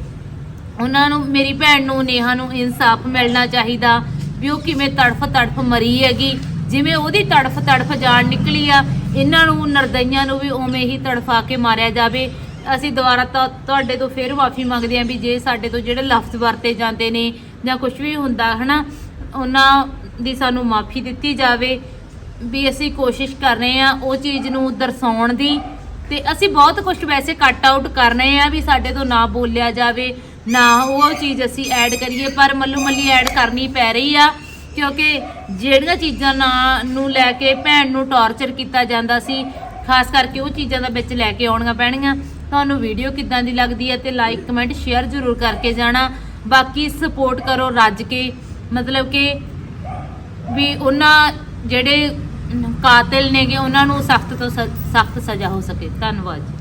ਉਹਨਾਂ ਨੂੰ, ਮੇਰੀ ਭੈਣ ਨੂੰ, ਨੇਹਾ ਨੂੰ ਇਨਸਾਫ ਮਿਲਣਾ ਚਾਹੀਦਾ। ਵੀ ਉਹ ਕਿਵੇਂ ਤੜਫ ਤੜਫ ਮਰੀ ਹੈਗੀ। ਜਿਵੇਂ ਉਹਦੀ ਤੜਫ ਤੜਫ ਜਾਨ ਨਿਕਲੀ ਆ, ਇਹਨਾਂ ਨੂੰ, ਨਰਦਈਆਂ ਨੂੰ ਵੀ ਉਵੇਂ ਹੀ ਤੜਫਾ ਕੇ ਮਾਰਿਆ ਜਾਵੇ। ਅਸੀਂ ਦੁਬਾਰਾ ਤਾਂ ਤੁਹਾਡੇ ਤੋਂ ਫੇਰ ਮਾਫੀ ਮੰਗਦੇ ਹਾਂ ਵੀ ਜੇ ਸਾਡੇ ਤੋਂ ਜਿਹੜੇ ਲਫ਼ਜ਼ ਵਰਤੇ ਜਾਂਦੇ ਨੇ ਜਾਂ ਕੁਝ ਵੀ ਹੁੰਦਾ, ਹਨਾ, ਉਹਨਾਂ ਦੀ ਸਾਨੂੰ ਮਾਫੀ ਦਿੱਤੀ ਜਾਵੇ। ਵੀ ਅਸੀਂ ਕੋਸ਼ਿਸ਼ ਕਰ ਰਹੇ ਆ ਉਹ ਚੀਜ਼ ਨੂੰ ਦਰਸਾਉਣ ਦੀ। ਤੇ ਅਸੀਂ ਬਹੁਤ ਕੁਝ ਵੈਸੇ ਕੱਟ ਆਊਟ ਕਰ ਰਹੇ ਆ ਵੀ ਸਾਡੇ ਤੋਂ ਨਾ ਬੋਲਿਆ ਜਾਵੇ, ਨਾ ਉਹ ਚੀਜ਼ ਅਸੀਂ ਐਡ ਕਰੀਏ, ਪਰ ਮੱਲੂ ਮੱਲੀ ਐਡ ਕਰਨੀ ਪੈ ਰਹੀ ਆ, ਕਿਉਂਕਿ ਜਿਹੜੀਆਂ ਚੀਜ਼ਾਂ ਨਾ ਨੂੰ ਲੈ ਕੇ ਭੈਣ ਨੂੰ ਟੌਰਚਰ ਕੀਤਾ ਜਾਂਦਾ ਸੀ, ਖਾਸ ਕਰਕੇ ਉਹ ਚੀਜ਼ਾਂ ਦਾ ਵਿੱਚ ਲੈ ਕੇ ਆਉਣੀਆਂ ਪੈਣਗੀਆਂ ਤੁਹਾਨੂੰ ਵੀਡੀਓ ਕਿੱਦਾਂ ਦੀ ਲੱਗਦੀ ਹੈ ਤੇ ਲਾਈਕ ਕਮੈਂਟ ਸ਼ੇਅਰ ਜ਼ਰੂਰ ਕਰਕੇ ਜਾਣਾ। ਬਾਕੀ ਸਪੋਰਟ ਕਰੋ ਰੱਜ ਕੇ, ਮਤਲਬ ਕਿ ਵੀ ਉਹਨਾਂ ਜਿਹੜੇ ਕਾਤਿਲ ਨੇਗੇ ਉਹਨਾਂ ਨੂੰ ਸਖਤ ਤੋਂ ਸਖਤ ਸਜ਼ਾ ਹੋ ਸਕੇ। ਧੰਨਵਾਦ ਜੀ।